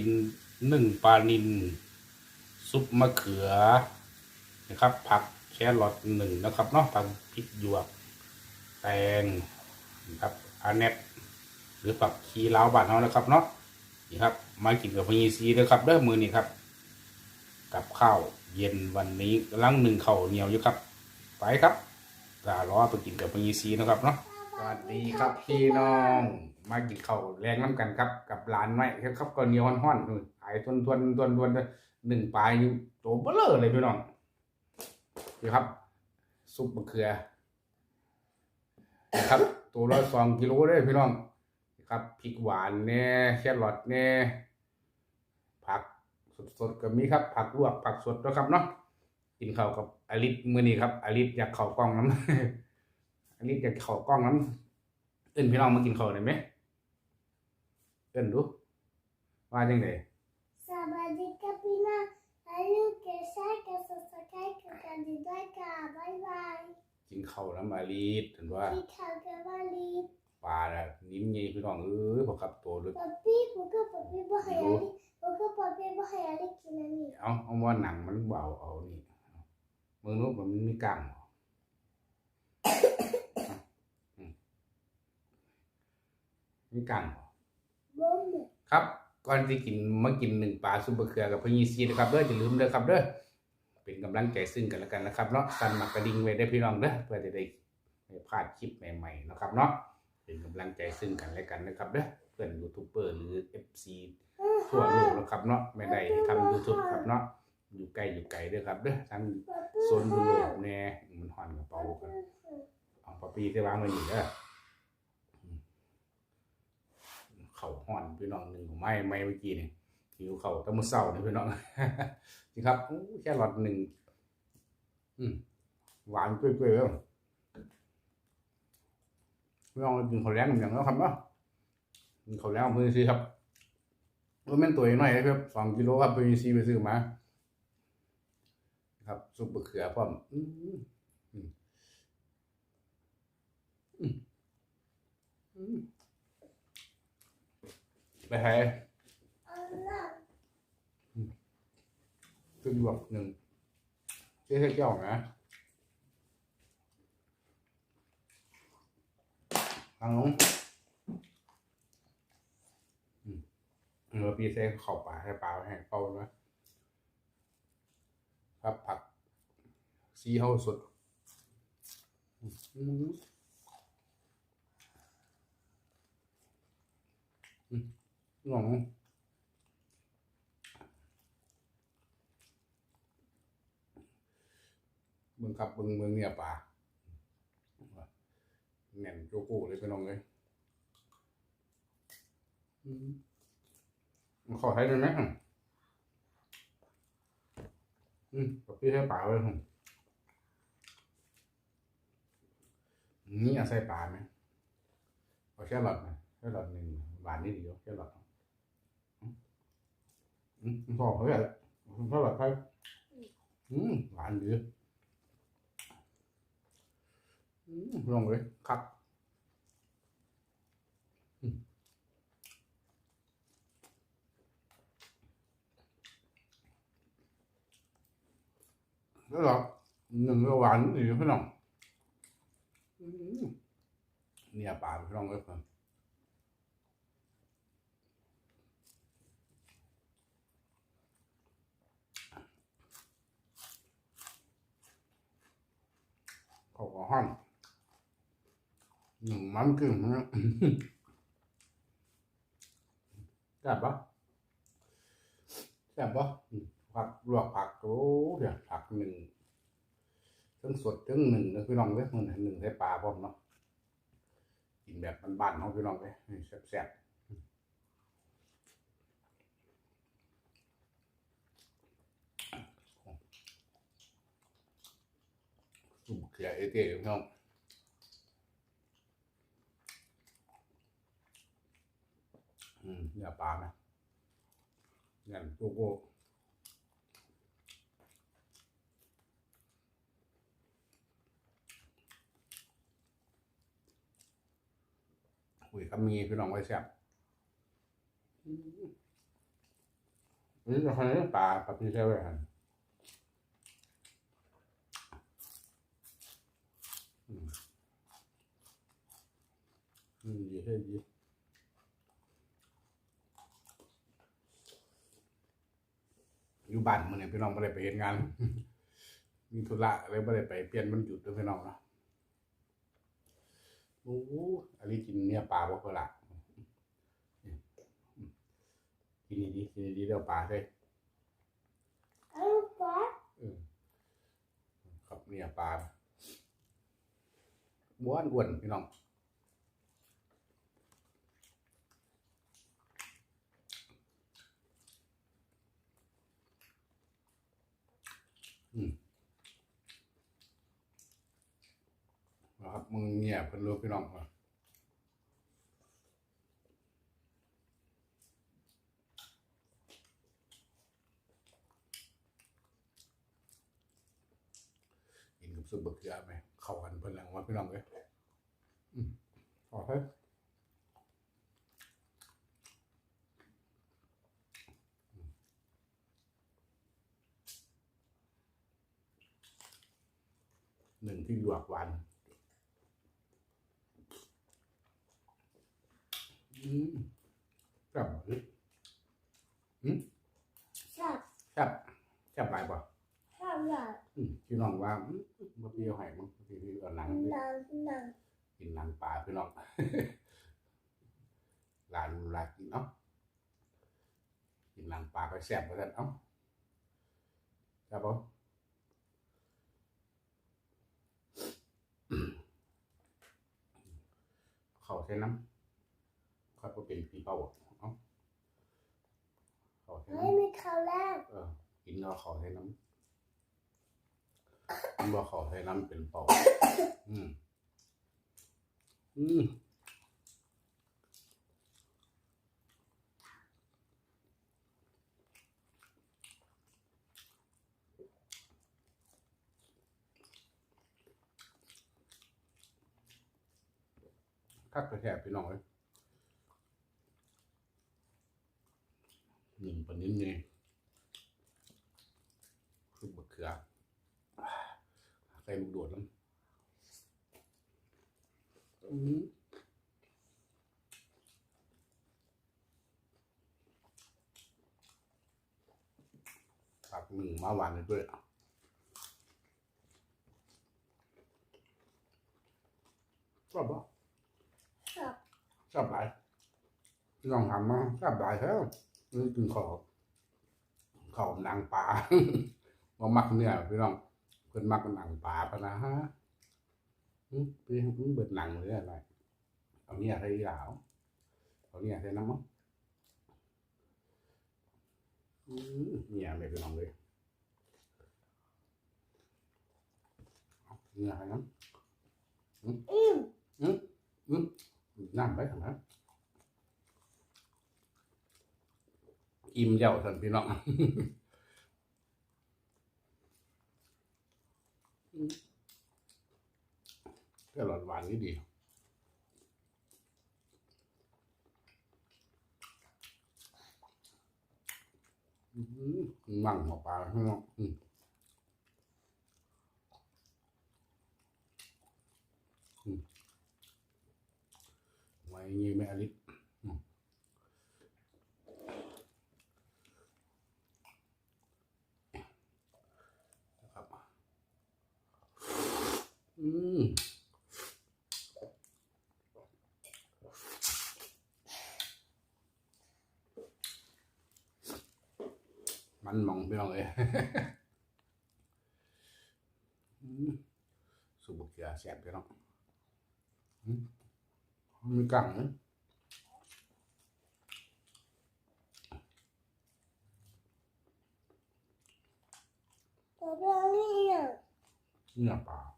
กินหนึ่งปลานินซุปมะเขือนะครับ ผักแครอทหนึ่งนะครับเนาะผักพริกหยวกแตงนะครับอาเนตหรือผักชีลาวบ้านเรานะครับเนาะนี่ครับ มากินกับพญีซีนะครับเด้อมือนี่ครับ กับข้าวเย็นวันนี้กำลังหนึ่งเข้าเหนียวอยู่ครับ ไปครับกาล้อไปกินกับพญีซีนะครับเนาะ สวัสดีครับพี่น้อง มากินข้าวแรงน้ำกันครับ กับหลานไม้ครับก็เหนียวห่อนๆนู่นไอ้ทวนทวนทวนทวนหนึ่งปลายอยู่โตเบลอเลยพี่น้องนี่ครับ ซุปมะเขือนะครับตัวละสองกิโลได้พี่น้องนะครับพริกหวานแน่แครอทแน่ผักสดๆก็มีครับ ผักลวกผักสดนะครับเนาะกินข้าวกับอลิศมื้อนี้ครับอลิศอยากเข้ากล้องน้ำ อลิศอยากเข้ากล้องน้ำเอิ้นพี่น้องมากินข้าวได้ไหมเอิ้นดูว่าจังไดสวัสดีครับพี่น้องอายุเกษตรกับสสกายกับกันดีด้วยค่ะบ๊ายบายกินข้าวน้ำอลิศเห็นว่าพี่ข่าวกับวาลีปลาน่ะนิ่มใหญ่พี่น้องเอ้ยพอกับตัวด้วยป๊อปปี้ผมก็ป๊อปปี้บ่ให้อาลีผมก็ป๊อปปี้บ่ให้อาลีกินอันนี้เอาเอาว่าหนังมันเบาเอานี่มึงรู้มันมีกลางเหรอ อืม มีกลางเหรอบ่มครับก่อนที่กินมากินหนึ่งปลาซุปเปอร์เขือกับพญีซีนะครับเด้ออย่าลืมเด้อครับเด้อเป็นกำลังใจซึ่งกันและกันนะครับเนาะสั่นหมักกระดิ่งไว้ได้อพี่น้องเด้อเพื่อจะได้ไม่พลาดคลิปใหม่ๆนะครับเนาะเป็นกำลังใจซึ่งกันและกันนะครับเด้อเพื่อนยูทูบเบอร์หรือ FC ทั่วโลกนะครับเนาะไม่ได้ทำ YouTube ครับเนาะอยู่ไกลอยู่ไกลเด้อครับเด้อทั้งโซนยุโรปแน่มันห่อนกระเป๋ากันเอาปะปีที่วางไว้อยู่เด้ออืม เข่าห่อนพี่น้องหนึ่งของไม้ไม้เมื่อกี้เนี่ยหิวเข่าตะมือเศร้านี่พี่น้องนี่ครับอู้แค่หลอดหนึ่งหวานเปรี้ยวๆแล้วพี่น้องกินข้าวแล้งอย่างแล้วครับเนาะกินข้าวแล้งมือซื้อครับว่าแม่นตัวน้อยครับสองกิโลครับไปซีไปซื้อมาครับซุปมะเขือพร้อมอืมอืมอืมอืม ไปให้อันนั้นขึ้นบวกหนึ่งเจ๊เจ้านะทางน้องอืมเราปีเซ่เข่าป่าให้ปลาให้เป้านะครับผักซีเฮาสดอือืม หนองเมืองครับเมืองเมืองเนี่ยป่าแน่นโจโก้เลยไปน้องเลยขอให้ด้วยไหมอืมอืมกับพี่ให้ป่าเลยอืมนี่อาใส่ป่าไหมเอาแค่หลอดไหมแค่หลอดหนึ่งหวานนี่เดียวแค่หลอด อืมพอเขาแค่แค่หลอดไปอืมหวานดีอืมลองเลยครับอืมแล้วหรอหนึ่งก็หวานดีพี่น้องอืมเนี่ยป่าพี่น้องเลยครับ เขาก็ห้อนหนึ่งมันกึ่งนะแซ่บปะแซ่บปะผักลวกผักโอ้เดี๋ยวผักหนึ่งทั้งสดทั้งหนึ่งนะพี่น้องเลยมันหนึ่งใส่ปลาพร้อมเนาะกินแบบบ้านๆของพี่น้องเลยแซ่บๆ สุกเขียเอเต้พี่น้องอืมเนี่ยปลาไหมเนี่ยโกโก้คุยกับมีพี่น้องไว้แซ่บนี่จะให้ปลาปลาพี่แค่ไว้หันอืม อืมดีให้ดีอยู่บ้านมื้อนี้พี่น้องบ่ได้ไปเฮ็ดงาน มีธุระเลยบ่ได้ไปเปลี่ยนมันหยุดเด้อพี่น้องเนาะโอ้โหอันนี้กินเนื้อปลาบ่เพิ่นล่ะกินดีๆกินดีๆเดี๋ยวปลาใส่เอาปะอืมครับเนี่ยปลาบ้วนอ้วนพี่น้องอืมนะครับ มึงเนี่ยเพิ่นรู้พี่น้องครับกินกับซุปเบะเขือไหมเข้ากันเพิ่นหลังว่าพี่น้องเลยอืมขอให้หนึ่งที่หลวกวาน อืมครับเฮ้ยชอบครับครับหลายป่ะชอบอยากอืมพี่น้องว่าอืมบ่เปรี้ยวให้มั้งพี่พี่เอาหนังนางนางกินหนังปลาพี่น้องหลานหลานกินเนาะกินหนังปลาก็แซ่บเหมือนกันเอ้าแซ่บปะเขาใช้น้ำ เขาก็เป็นปีเป้าอะเอ้าเขาใช้ไม่น้ำมีข้าวแรกเออกินแล้วเขาใช้น้ำกินว่าเขาใช้น้ำเป็นเป่าอืมอืมคักกระแทกพี่น้องเลยห นึ่งปนนิ้นนี่คือบะเขือใส่ลูกโดดแล้วอืมผักหนึ่งมาหวานเลยด้วยชอบปะชอบชอบหลายพี่น้องถามมาชอบหลายแล้วนี่กินขา วขาหนังปลาว่ามักเนื้อพี่น้องเพิ่นมักหนังปลาปะนะฮะพี่เบิดหนังเลยออะไรเอาเนี่ยใส่หลาวเอาเนี่ยใส่น้ำมั้งอืมเนี่ยเลยพี่น้องเลยเนี่ยใส่น้ำอิ่มน้ำไปทางนั้น อิ่มเจ้าท่านพี่น้องก็หลอดหวานนี่ดีมั่งหัวปลาพี่น้องอืมอืมไว้ยี่แม่อลิศอืมนะครับ อืมมันมองพี่น้องเลยอืมสุบกเกียแสบพี่น้องอืมมีกังนะตัวเรื่องนี้อะเนื้อปลา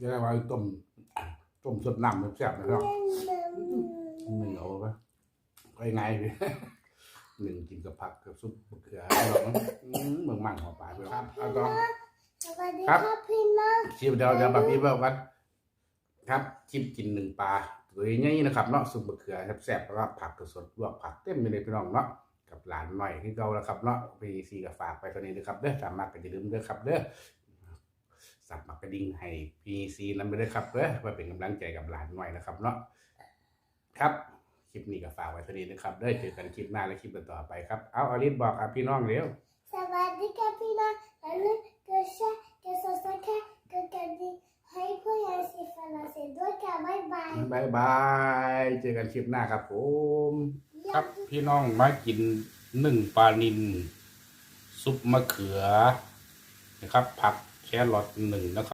จะได้ไว้ต้มต้มสดน้ำแซ่บๆนะครับเล่นน้ไม่เอาไปไปไงพี่หนึ่งกินกับผักกับซุปมะเขือพี่น้องอืมเมืองมั่งหัวปลาพี่น้องครับเอาต่อสวัสดีคครัรับบพี่น้องชิมเดี๋ยวเดี๋ยวแบบนี้แบบว่าครับชิมกินหนึ่งปลาตัวใหญ่ๆนะครับเนาะซุปมะเขือแซ่บๆแล้วก็ผักสดๆลวกผักเต็มไปเลยพี่น้องเนาะกับหลานหน่อยที่เราแล้วครับเนาะพีซีกับฝากไปตัวนี้นะครับเด้อสามารถก็จะลืมเด้อครับเด้อ สับมักกระดิ่งให้พีซีนั้นไปเด้อครับเด้อไว้เป็นกำลังใจกับหลานหน่อยนะครับเนาะครับคลิปนี้ก็ฝากไว้ตัวนี้นะครับเด้อเจอกันคลิปหน้าและคลิปต่อๆไปครับเอาอลิสบอกอะพี่น้องเร็วสวัสดีครับพี่น้องอย่าลืมกดแชร์กด subscribe กดกระดิ่งให้ผู้ใหญ่สิฟังเราเสียด้วยค่ะบ๊ายบายบายบายเจอกันคลิปหน้าครับผมครับพี่น้องมากินหนึ่งปลานินซุปมะเขือนะครับผัก แครอทหนึ่งนะครับ